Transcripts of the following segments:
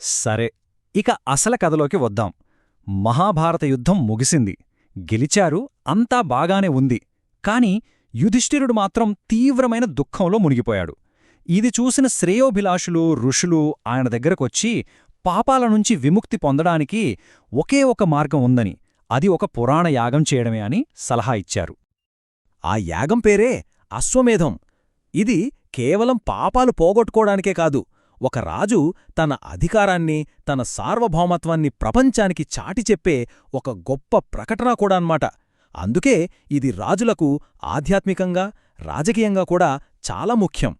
సరే ఇక అసల కథలోకి వద్దాం. మహాభారత యుద్ధం ముగిసింది. గెలిచారు అంతా బాగానే ఉంది. కాని యుధిష్ఠిరుడు మాత్రం తీవ్రమైన దుఃఖంలో మునిగిపోయాడు. ఇది చూసిన శ్రేయోభిలాషులు ఋషులు ఆయన దగ్గరకొచ్చి పాపాల నుంచి విముక్తి పొందడానికి ఒకే ఒక మార్గం ఉందని అది ఒక పురాణ యాగం చేయడమే అని సలహా ఇచ్చారు. ఆ యాగం పేరే అశ్వమేధం. ఇది కేవలం పాపాలు పోగొట్టుకోవడానికే కాదు ఒక రాజు తన అధికారాన్ని తన సార్వభౌమత్వాన్ని ప్రపంచానికి చాటి చెప్పే ఒక గొప్ప ప్రకటన కూడా అన్నమాట. అందుకే ఇది రాజులకు ఆధ్యాత్మికంగా రాజకీయంగా కూడా చాలా ముఖ్యం.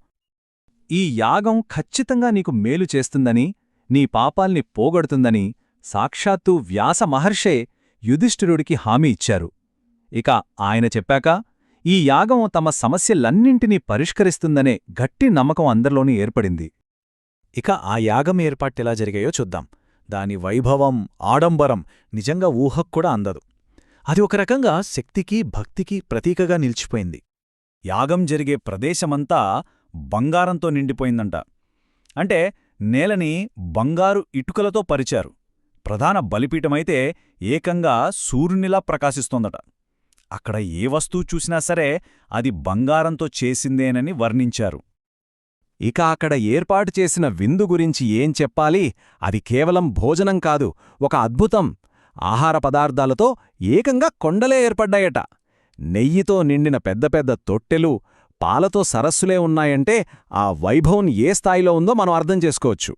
ఈ యాగం ఖచ్చితంగా నీకు మేలు చేస్తుందని నీ పాపాల్ని పోగొడుతుందని సాక్షాత్తు వ్యాస మహర్షే యుధిష్ఠిరుడికి హామీ ఇచ్చారు. ఇక ఆయన చెప్పాక ఈ యాగం తమ సమస్యలన్నింటినీ పరిష్కరిస్తుందనే గట్టి నమ్మకం అందరిలోనూ ఏర్పడింది. ఇక ఆ యాగం ఏర్పాటెలా జరిగాయో చూద్దాం. దాని వైభవం ఆడంబరం నిజంగా ఊహక్కూడా అందదు. అది ఒక రకంగా శక్తికి భక్తికి ప్రతీకగా నిలిచిపోయింది. యాగం జరిగే ప్రదేశమంతా బంగారంతో నిండిపోయిందంట. అంటే నేలని బంగారు ఇటుకలతో పరిచారు. ప్రధాన బలిపీఠమైతే ఏకంగా సూర్యునిలా ప్రకాశిస్తోందట. అక్కడ ఏ వస్తువు చూసినా సరే అది బంగారంతో చేసిందేనని వర్ణించారు. ఇక అక్కడ ఏర్పాటు చేసిన విందు గురించి ఏం చెప్పాలి? అది కేవలం భోజనం కాదు ఒక అద్భుతం. ఆహార పదార్థాలతో ఏకంగా కొండలే ఏర్పడ్డాయట. నెయ్యితో నిండిన పెద్ద పెద్ద తొట్టెలు పాలతో సరస్సులే ఉన్నాయంటే ఆ వైభవం ఏ స్థాయిలో ఉందో మనం అర్థం చేసుకోవచ్చు.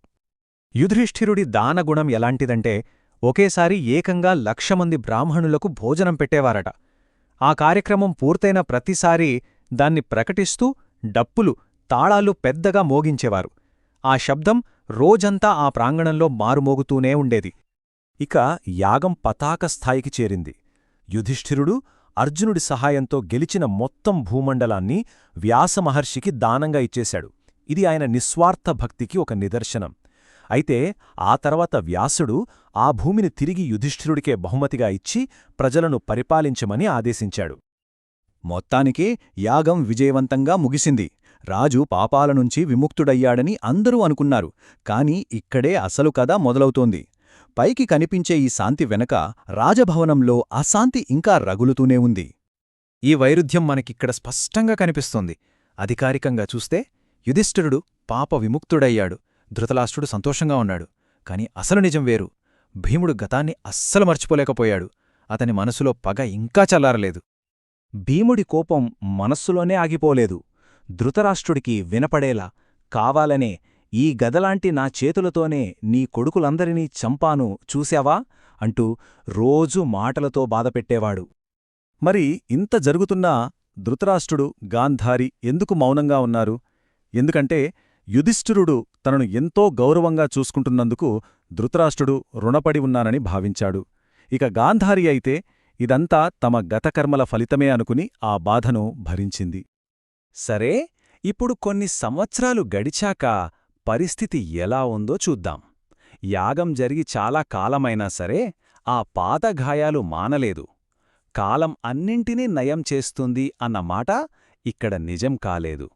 యుధిష్ఠిరుడి దానగుణం ఎలాంటిదంటే ఒకేసారి ఏకంగా లక్షమంది బ్రాహ్మణులకు భోజనం పెట్టేవారట. ఆ కార్యక్రమం పూర్తయిన ప్రతిసారీ దాన్ని ప్రకటిస్తూ డప్పులు తాళాలు పెద్దగా మోగించేవారు. ఆ శబ్దం రోజంతా ఆ ప్రాంగణంలో మారుమోగుతూనే ఉండేది. ఇక యాగం పతాక స్థాయికి చేరింది. యుధిష్ఠిరుడు అర్జునుడి సహాయంతో గెలిచిన మొత్తం భూమండలాన్ని వ్యాసమహర్షికి దానంగా ఇచ్చేశాడు. ఇది ఆయన నిస్వార్థ భక్తికి ఒక నిదర్శనం. అయితే ఆ తర్వాత వ్యాసుడు ఆ భూమిని తిరిగి యుధిష్ఠిరుడికే బహుమతిగా ఇచ్చి ప్రజలను పరిపాలించమని ఆదేశించాడు. మొత్తానికి యాగం విజయవంతంగా ముగిసింది. రాజు పాపాల నుంచి విముక్తుడయ్యాడని అందరూ అనుకున్నారు కాని ఇక్కడే అసలు కథ మొదలవుతోంది. పైకి కనిపించే ఈ శాంతి వెనక రాజభవనంలో అశాంతి ఇంకా రగులుతూనే ఉంది. ఈ వైరుధ్యం మనకిక్కడ స్పష్టంగా కనిపిస్తోంది. అధికారికంగా చూస్తే యుధిష్ఠిరుడు పాప విముక్తుడయ్యాడు ధృతలాష్ట్రుడు సంతోషంగా ఉన్నాడు కాని అసలు నిజం వేరు. భీముడు గతాన్ని అస్సలు మర్చిపోలేకపోయాడు అతని మనసులో పగ ఇంకా చల్లారలేదు. భీముడి కోపం మనస్సులోనే ఆగిపోలేదు. ధృతరాష్ట్రుడికి వినపడేలా కావాలనే ఈ గదలాంటి నా చేతులతోనే నీ కొడుకులందరినీ చంపాను చూశావా? అంటూ రోజూ మాటలతో బాధపెట్టేవాడు. మరి ఇంత జరుగుతున్నా ధృతరాష్ట్రుడు గాంధారి ఎందుకు మౌనంగా ఉన్నారు? ఎందుకంటే యుధిష్ఠిరుడు తనను ఎంతో గౌరవంగా చూసుకుంటున్నందుకు ధృతరాష్ట్రుడు రుణపడి ఉన్నానని భావించాడు. ఇక గాంధారి అయితే ఇదంతా తమ గతకర్మల ఫలితమే అనుకుని ఆ బాధను భరించింది. సరే ఇప్పుడు కొన్ని సంవత్సరాలు గడిచాక పరిస్థితి ఎలా ఉందో చూద్దాం. యాగం జరిగి చాలా కాలమైనా సరే ఆ పాత గాయాలు మానలేదు. కాలం అన్నింటినీ నయం చేస్తుంది అన్నమాట ఇక్కడ నిజం కాలేదు.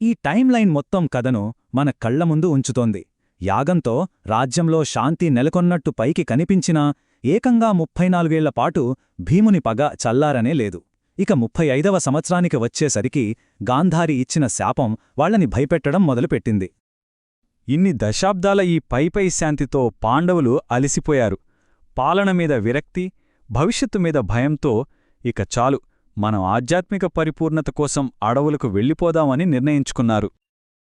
ఈ టైంలైన్ మొత్తం కథను మన కళ్ళ ముందు ఉంచుతోంది. యాగంతో రాజ్యంలో శాంతి నెలకొన్నట్టు పైకి కనిపించినా ఏకంగా ముప్పై నాలుగేళ్ళపాటు భీముని పగ చల్లారనే లేదు. ఇక ముప్పై ఐదవ సంవత్సరానికి వచ్చేసరికి గాంధారి ఇచ్చిన శాపం వాళ్ళని భయపెట్టడం మొదలుపెట్టింది. ఇన్ని దశాబ్దాల ఈ పైపై శాంతితో పాండవులు అలిసిపోయారు. పాలన మీద విరక్తి భవిష్యత్తు మీద భయంతో ఇక చాలు మనం ఆధ్యాత్మిక పరిపూర్ణత కోసం అడవులకు వెళ్ళిపోదామని నిర్ణయించుకున్నారు.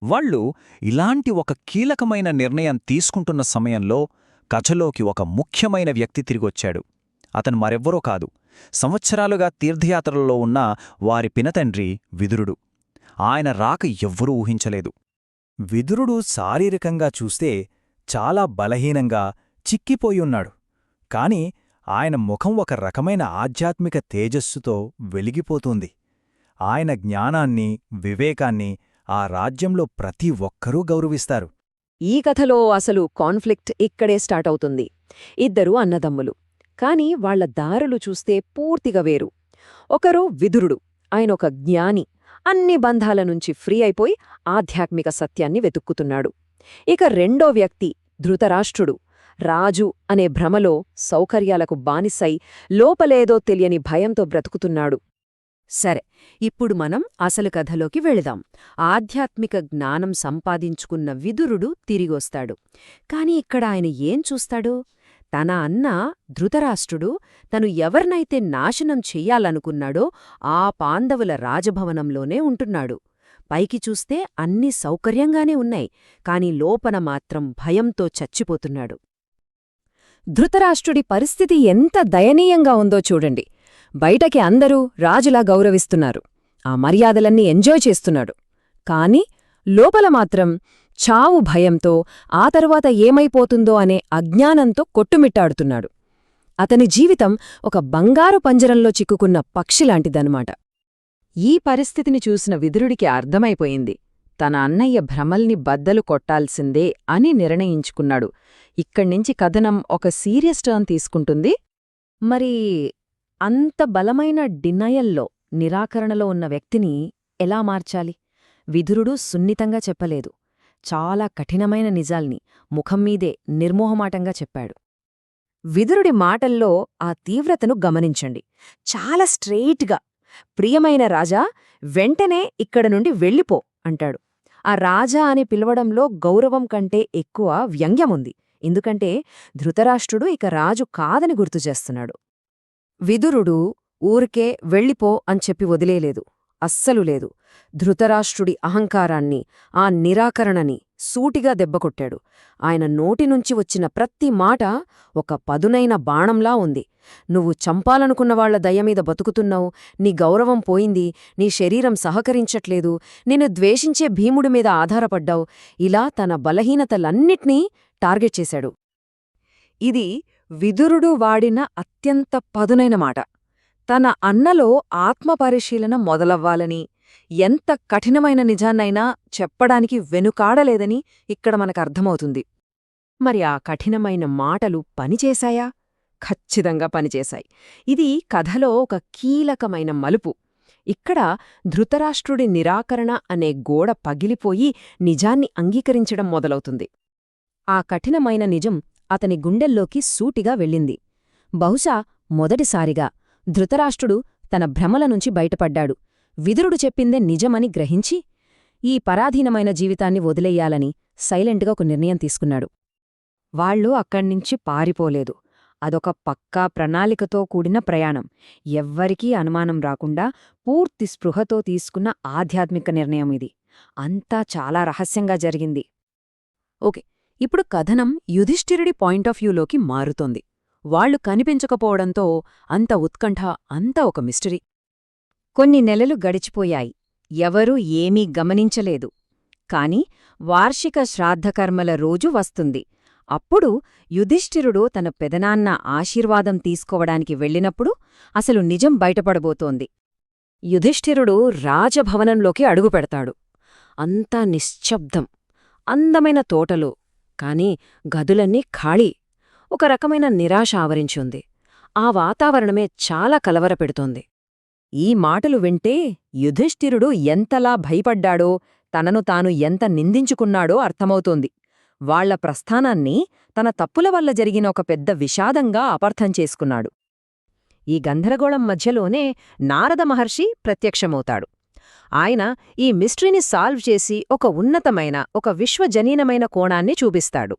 వాళ్ళు ఇలాంటి ఒక కీలకమైన నిర్ణయం తీసుకుంటున్న సమయంలో కథలోకి ఒక ముఖ్యమైన వ్యక్తి తిరిగొచ్చాడు. అతను మరెవ్వరో కాదు సంవత్సరాలుగా తీర్థయాత్రల్లో ఉన్న వారి పినతండ్రి విదురుడు. ఆయన రాక ఎవ్వరూ ఊహించలేదు. విదురుడు శారీరకంగా చూస్తే చాలా బలహీనంగా చిక్కిపోయున్నాడు కాని ఆయన ముఖం ఒక రకమైన ఆధ్యాత్మిక తేజస్సుతో వెలిగిపోతుంది. ఆయన జ్ఞానాన్ని వివేకాన్ని ఆ రాజ్యంలో ప్రతి ఒక్కరూ గౌరవిస్తారు. ఈ కథలో అసలు కాన్ఫ్లిక్ట్ ఇక్కడే స్టార్ట్ అవుతుంది. ఇద్దరు అన్నదమ్ములు. కాని వాళ్ళ దారులు చూస్తే పూర్తిగా వేరు. ఒకరు విదురుడు ఆయనొక జ్ఞాని అన్ని బంధాల నుంచి ఫ్రీ అయిపోయి ఆధ్యాత్మిక సత్యాన్ని వెతుక్కుతున్నాడు. ఇక రెండో వ్యక్తి ధృతరాష్ట్రుడు. రాజు అనే భ్రమలో సౌకర్యాలకు బానిసై లోపలేదో తెలియని భయంతో బ్రతుకుతున్నాడు. సరే ఇప్పుడు మనం అసలు కథలోకి వెళదాం. ఆధ్యాత్మిక జ్ఞానం సంపాదించుకున్న విదురుడు తిరిగొస్తాడు. కాని ఇక్కడ ఆయన ఏం చూస్తాడు? తన అన్న ధృతరాష్ట్రుడు తను ఎవర్నైతే నాశనం చెయ్యాలనుకున్నాడో ఆ పాండవుల రాజభవనంలోనే ఉంటున్నాడు. పైకి చూస్తే అన్నీ సౌకర్యంగానే ఉన్నాయి కాని లోపన మాత్రం భయంతో చచ్చిపోతున్నాడు. ధృతరాష్ట్రుడి పరిస్థితి ఎంత దయనీయంగా ఉందో చూడండి. బయటకి అందరూ రాజులా గౌరవిస్తున్నారు. ఆ మర్యాదలన్నీ ఎంజాయ్ చేస్తున్నాడు. కాని లోపల మాత్రం చావు భయంతో ఆ తరువాత ఏమైపోతుందో అనే అజ్ఞానంతో కొట్టుమిట్టాడుతున్నాడు. అతని జీవితం ఒక బంగారు పంజరంలో చిక్కుకున్న పక్షిలాంటిదనమాట ఈ పరిస్థితిని చూసిన విదురుడికి అర్థమైపోయింది. తన అన్నయ్య భ్రమల్ని బద్దలు కొట్టాల్సిందే అని నిర్ణయించుకున్నాడు. ఇక్కడ్నించి కథనం ఒక సీరియస్ టర్న్ తీసుకుంటుంది. మరి అంత బలమైన డినయల్లో నిరాకరణలో ఉన్న వ్యక్తిని ఎలా మార్చాలి? విధురుడు సున్నితంగా చెప్పలేదు. చాలా కఠినమైన నిజాల్ని ముఖంమీదే నిర్మోహమాటంగా చెప్పాడు. విదురుడి మాటల్లో ఆ తీవ్రతను గమనించండి. చాలా స్ట్రెయిట్గా ప్రియమైన రాజా వెంటనే ఇక్కడ నుండి వెళ్ళిపో అంటాడు. ఆ రాజా అని పిలవడంలో గౌరవం కంటే ఎక్కువ వ్యంగ్యముంది. ఎందుకంటే ధృతరాష్ట్రుడు ఇక రాజు కాదని గుర్తుచేస్తున్నాడు విదురుడు ఊరికే వెళ్ళిపో అని చెప్పి వదిలేలేదు. అస్సలు లేదు. ధృతరాష్ట్రుడి అహంకారాన్ని ఆ నిరాకరణని సూటిగా దెబ్బకొట్టాడు. ఆయన నోటినుంచి వచ్చిన ప్రతి మాట ఒక పదునైన బాణంలా ఉంది. నువ్వు చంపాలనుకున్న వాళ్ళ దయమీద బతుకుతున్నావు. నీ గౌరవం పోయింది. నీ శరీరం సహకరించట్లేదు. నేను ద్వేషించే భీముడి మీద ఆధారపడ్డావు. ఇలా తన బలహీనతలన్నిట్నీ టార్గెట్ చేశాడు. ఇది విదురుడు వాడిన అత్యంత పదునైన మాట. తన అన్నలో ఆత్మపరిశీలన మొదలవ్వాలని ఎంత కఠినమైన నిజాన్నైనా చెప్పడానికి వెనుకాడలేదని ఇక్కడ మనకర్థమవుతుంది. మరి ఆ కఠినమైన మాటలు పనిచేశాయా? ఖచ్చితంగా పనిచేశాయి. ఇది కథలో ఒక కీలకమైన మలుపు. ఇక్కడ ధృతరాష్ట్రుడి నిరాకరణ అనే గోడ పగిలిపోయి నిజాన్ని అంగీకరించడం మొదలవుతుంది. ఆ కఠినమైన నిజం అతని గుండెల్లోకి సూటిగా వెళ్ళింది. బహుశా మొదటిసారిగా ధృతరాష్ట్రుడు తన భ్రమల నుంచి బయటపడ్డాడు. విదురుడు చెప్పిందే నిజమని గ్రహించి ఈ పరాధీనమైన జీవితాన్ని వదిలెయ్యాలని సైలెంట్గా ఒక నిర్ణయం తీసుకున్నాడు. వాళ్ళు అక్కడ్నించి పారిపోలేదు. అదొక పక్కా ప్రణాళికతో కూడిన ప్రయాణం. ఎవ్వరికీ అనుమానం రాకుండా పూర్తి స్పృహతో తీసుకున్న ఆధ్యాత్మిక నిర్ణయం ఇది. అంతా చాలా రహస్యంగా జరిగింది. ఓకే ఇప్పుడు కథనం యుధిష్ఠిరుడి పాయింట్ ఆఫ్ వ్యూలోకి మారుతోంది. వాళ్ళు కనిపించకపోవడంతో అంత ఉత్కంఠ అంత ఒక మిస్టరీ. కొన్ని నెలలు గడిచిపోయాయి. ఎవరూ ఏమీ గమనించలేదు. కాని వార్షిక శ్రాద్ధకర్మల రోజు వస్తుంది. అప్పుడు యుధిష్ఠిరుడు తన పెదనాన్న ఆశీర్వాదం తీసుకోవడానికి వెళ్ళినప్పుడు అసలు నిజం బయటపడబోతోంది. యుధిష్ఠిరుడు రాజభవనంలోకి అడుగుపెడతాడు అంతా నిశ్శబ్దం. అందమైన తోటలు. కాని గదులన్నీ ఖాళీ. ఒక రకమైన నిరాశ ఆవరించుంది ఆ వాతావరణమే చాలా కలవరపెడుతోంది. ఈ మాటలు వింటే యుధిష్ఠిరుడు ఎంతలా భయపడ్డాడో తనను తాను ఎంత నిందించుకున్నాడో అర్థమవుతోంది. వాళ్ళ ప్రస్థానాన్ని తన తప్పుల వల్ల జరిగిన ఒక పెద్ద విషాదంగా అపార్థం చేసుకున్నాడు. ఈ గంధరగోళం మధ్యలోనే నారద మహర్షి ప్రత్యక్షమవుతాడు. ఆయన ఈ మిస్ట్రీని సాల్వ్ చేసి ఒక ఉన్నతమైన ఒక విశ్వజనీనమైన కోణాన్ని చూపిస్తాడు.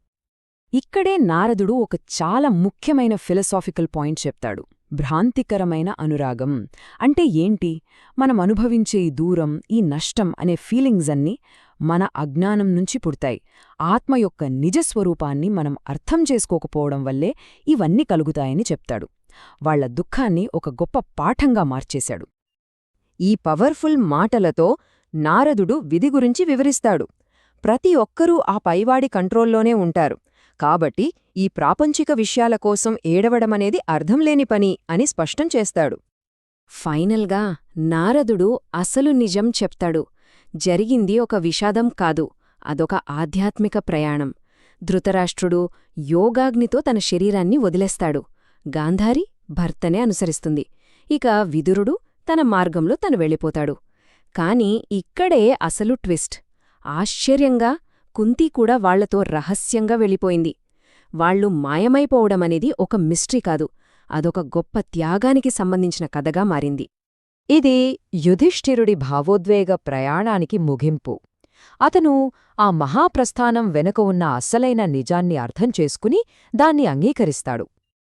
ఇక్కడే నారదుడు ఒక చాలా ముఖ్యమైన ఫిలసాఫికల్ పాయింట్ చెప్తాడు. భ్రాంతికరమైన అనురాగం. అంటే ఏంటి? మనం అనుభవించే ఈ దూరం ఈ నష్టం అనే ఫీలింగ్స్ అన్నీ మన అజ్ఞానం నుంచి పుడతాయి. ఆత్మ యొక్క నిజస్వరూపాన్ని మనం అర్థం చేసుకోకపోవడం వల్లే ఇవన్నీ కలుగుతాయని చెప్తాడు. వాళ్ళ దుఃఖాన్ని ఒక గొప్ప పాఠంగా మార్చేశాడు. ఈ పవర్ఫుల్ మాటలతో నారదుడు విధి గురించి వివరిస్తాడు. ప్రతి ఒక్కరూ ఆ పైవాడి కంట్రోల్లోనే ఉంటారు. కాబట్టి ఈ ప్రాపంచిక విషయాల కోసం ఏడవడమనేది అర్థంలేని పని అని స్పష్టం చేస్తాడు. ఫైనల్గా నారదుడు అసలు నిజం చెప్తాడు. జరిగింది ఒక విషాదం కాదు అదొక ఆధ్యాత్మిక ప్రయాణం. ధృతరాష్ట్రుడు యోగాగ్నితో తన శరీరాన్ని వదిలేస్తాడు. గాంధారి భర్తనే అనుసరిస్తుంది. ఇక విదురుడు తన మార్గంలో తను వెళ్ళిపోతాడు. కాని ఇక్కడే అసలు ట్విస్ట్. ఆశ్చర్యంగా కుంతి కూడా వాళ్ళతో రహస్యంగా వెళ్ళిపోయింది. వాళ్ళు మాయమైపోవడమనేది ఒక మిస్ట్రీ కాదు అదొక గొప్ప త్యాగానికి సంబంధించిన కథగా మారింది. ఇది యుధిష్ఠిరుడి భావోద్వేగ ప్రయాణానికి ముగింపు. అతను ఆ మహాప్రస్థానం వెనుక ఉన్న అస్సలైన నిజాన్ని అర్థం చేసుకుని దాన్ని అంగీకరిస్తాడు.